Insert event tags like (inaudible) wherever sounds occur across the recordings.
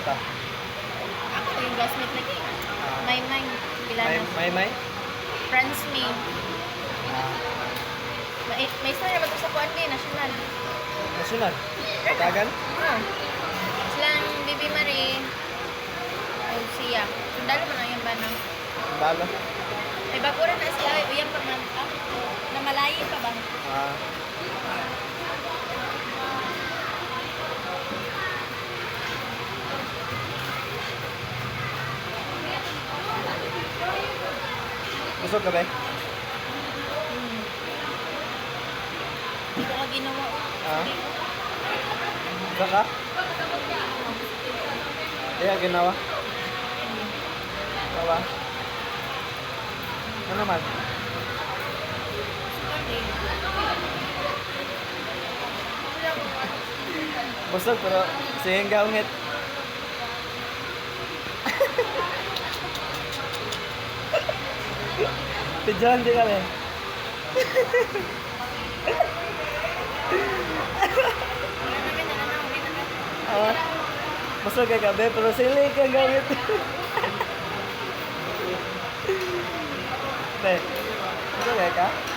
ta? Ako yung classmate lagi. Ah, May may may, may, may? Friends me. Ah, May, may ba ito sa kuwan din, national? nasunod. Patagan? Oh. Silang Bibi Marie. O siya. Sundalo mo na yung banang. Dalo. Ay, bago rin na sila. Uyang pa man. Ah, namalayi pa ba? Ah, Busog ka ba? Hmm. Hindi ko ka ginawa. Ah? Busog ka? Kaya ginawa? Bawa? Ano naman? Busog pero sihing gaungit. (laughs) Pigeon di kami. Ah, busog ka gabi pero sili ka gamit. Be, busog ka?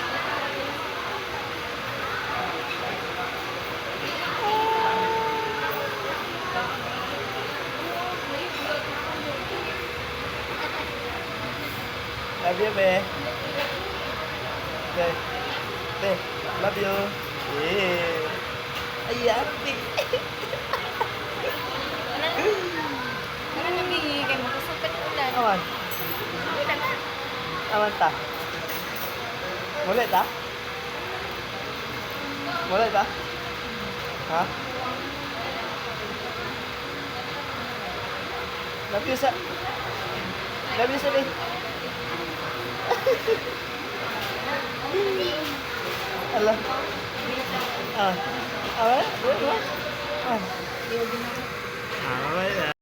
Love you, be. Be. Be, love you. Yeah. Ay, ate. Ano nang bingi kay mo? Kusupit ulan. Awan. Ulan na. Awan ta. Mulai ta? Mulai ta? Ha? Love you sa... Love you sa. Ala. Ah. Ah. Ko ginawa. Ah,